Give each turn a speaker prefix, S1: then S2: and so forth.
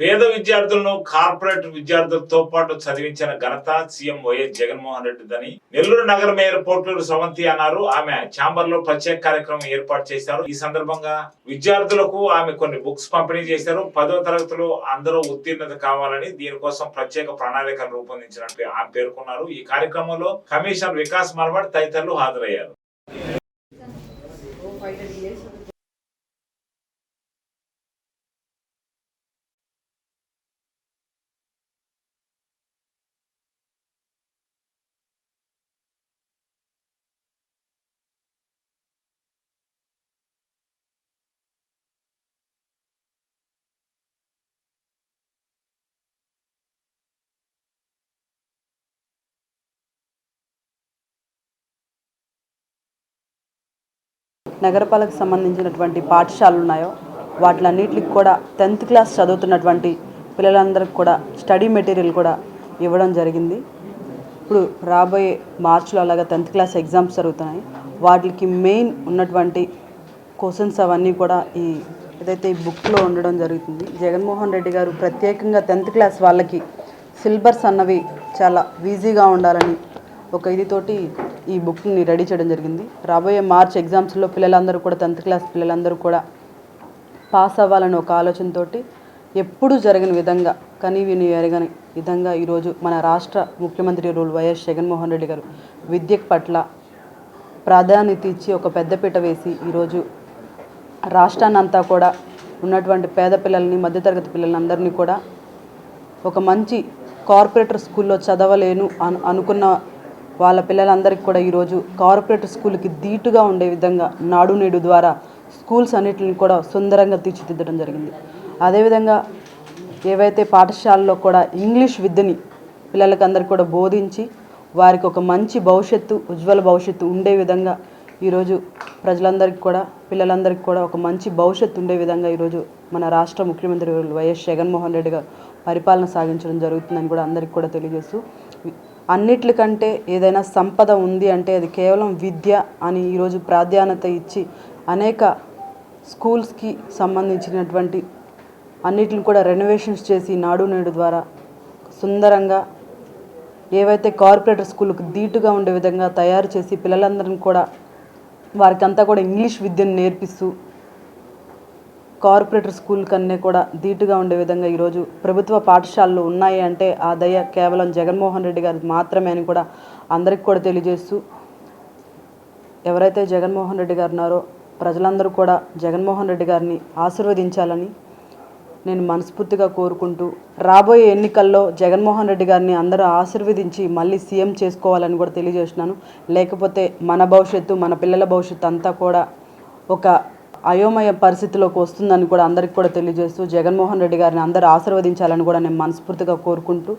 S1: పేద విద్యార్థులను కార్పొరేట్ విద్యార్థులతో పాటు చదివించిన ఘనత సీఎం వైఎస్ జగన్మోహన్ రెడ్డిదని నెల్లూరు నగర మేయర్ పోట్లూరు సవంతి అన్నారు. ఆమె ఛాంబర్లో ప్రత్యేక కార్యక్రమం ఏర్పాటు చేశారు. ఈ సందర్భంగా విద్యార్థులకు ఆమె కొన్ని బుక్స్ పంపిణీ చేశారు. పదో తరగతిలో అందరూ ఉత్తీర్ణత కావాలని దీనికోసం ప్రత్యేక ప్రణాళికను రూపొందించినట్టు ఆమె పేర్కొన్నారు. ఈ కార్యక్రమంలో కమిషనర్ వికాస్ మర్మట్ తదితరులు హాజరయ్యారు.
S2: నగరపాలకు సంబంధించినటువంటి పాఠశాలలు ఉన్నాయో వాటిలన్నిటికి కూడా టెన్త్ క్లాస్ చదువుతున్నటువంటి పిల్లలందరికి కూడా స్టడీ మెటీరియల్ కూడా ఇవ్వడం జరిగింది. ఇప్పుడు రాబోయే మార్చిలో అలాగా టెన్త్ క్లాస్ ఎగ్జామ్స్ జరుగుతున్నాయి. వాటికి మెయిన్ ఉన్నటువంటి క్వశ్చన్స్ అవన్నీ కూడా ఈ ఏదైతే ఈ బుక్లో ఉండడం జరుగుతుంది. జగన్మోహన్ రెడ్డి గారు ప్రత్యేకంగా టెన్త్ క్లాస్ వాళ్ళకి సిలబస్ అన్నవి చాలా ఈజీగా ఉండాలని ఒక ఇదితోటి ఈ బుక్ని రెడీ చేయడం జరిగింది. రాబోయే మార్చ్ ఎగ్జామ్స్లో పిల్లలందరూ కూడా టెన్త్ క్లాస్ పిల్లలందరూ కూడా పాస్ అవ్వాలని ఒక ఆలోచనతోటి ఎప్పుడూ జరగని విధంగా కనీ విని ఎరగని విధంగా ఈరోజు మన రాష్ట్ర ముఖ్యమంత్రి రూల్ వైఎస్ జగన్మోహన్ రెడ్డి గారు విద్య పట్ల ప్రాధాన్యత ఇచ్చి ఒక పెద్దపీట వేసి ఈరోజు రాష్ట్రాన్ని అంతా కూడా ఉన్నటువంటి పేద పిల్లల్ని మధ్యతరగతి పిల్లల్ని అందరినీ కూడా ఒక మంచి కార్పొరేటర్ స్కూల్లో చదవలేను అను అనుకున్న వాళ్ళ పిల్లలందరికీ కూడా ఈరోజు కార్పొరేట్ స్కూల్కి ధీటుగా ఉండే విధంగా నాడు నేడు ద్వారా స్కూల్స్ అన్నిటిని కూడా సుందరంగా తీర్చిదిద్దడం జరిగింది. అదేవిధంగా ఏవైతే పాఠశాలలో కూడా ఇంగ్లీష్ విద్యని పిల్లలకి అందరికీ కూడా బోధించి వారికి ఒక మంచి భవిష్యత్తు ఉజ్వల భవిష్యత్తు ఉండే విధంగా ఈరోజు ప్రజలందరికీ కూడా పిల్లలందరికీ కూడా ఒక మంచి భవిష్యత్తు ఉండే విధంగా ఈరోజు మన రాష్ట్ర ముఖ్యమంత్రి వైఎస్ జగన్మోహన్ రెడ్డి గారు పరిపాలన సాగించడం జరుగుతుందని కూడా అందరికీ కూడా తెలియజేస్తూ అన్నిటికంటే ఏదైనా సంపద ఉంది అంటే అది కేవలం విద్య అని ఈరోజు ప్రాధాన్యత ఇచ్చి అనేక స్కూల్స్కి సంబంధించినటువంటి అన్నిటిని కూడా రెనోవేషన్స్ చేసి నాడు నేడు ద్వారా సుందరంగా ఏవైతే కార్పొరేటర్ స్కూల్కి ధీటుగా ఉండే విధంగా తయారు చేసి పిల్లలందరిని కూడా వారికంతా కూడా ఇంగ్లీష్ విద్యను నేర్పిస్తూ కార్పొరేటర్ స్కూల్ కన్నా కూడా ధీటుగా ఉండే విధంగా ఈరోజు ప్రభుత్వ పాఠశాలలు ఉన్నాయి అంటే ఆ దయ కేవలం జగన్మోహన్ రెడ్డి గారి మాత్రమే అని కూడా అందరికి కూడా తెలియజేస్తూ ఎవరైతే జగన్మోహన్ రెడ్డి గారు ఉన్నారో ప్రజలందరూ కూడా జగన్మోహన్ రెడ్డి గారిని ఆశీర్వదించాలని నేను మనస్ఫూర్తిగా కోరుకుంటూ రాబోయే ఎన్నికల్లో జగన్మోహన్ రెడ్డి గారిని అందరూ ఆశీర్వదించి మళ్ళీ సీఎం చేసుకోవాలని కూడా తెలియజేస్తున్నాను. లేకపోతే మన భవిష్యత్తు మన పిల్లల భవిష్యత్తు అంతా కూడా ఒక అయోమయ పరిస్థితిలోకి వస్తుందని కూడా అందరికీ కూడా తెలియజేస్తూ జగన్మోహన్ రెడ్డి గారిని అందరూ ఆశీర్వదించాలని కూడా నేను మనస్ఫూర్తిగా కోరుకుంటూ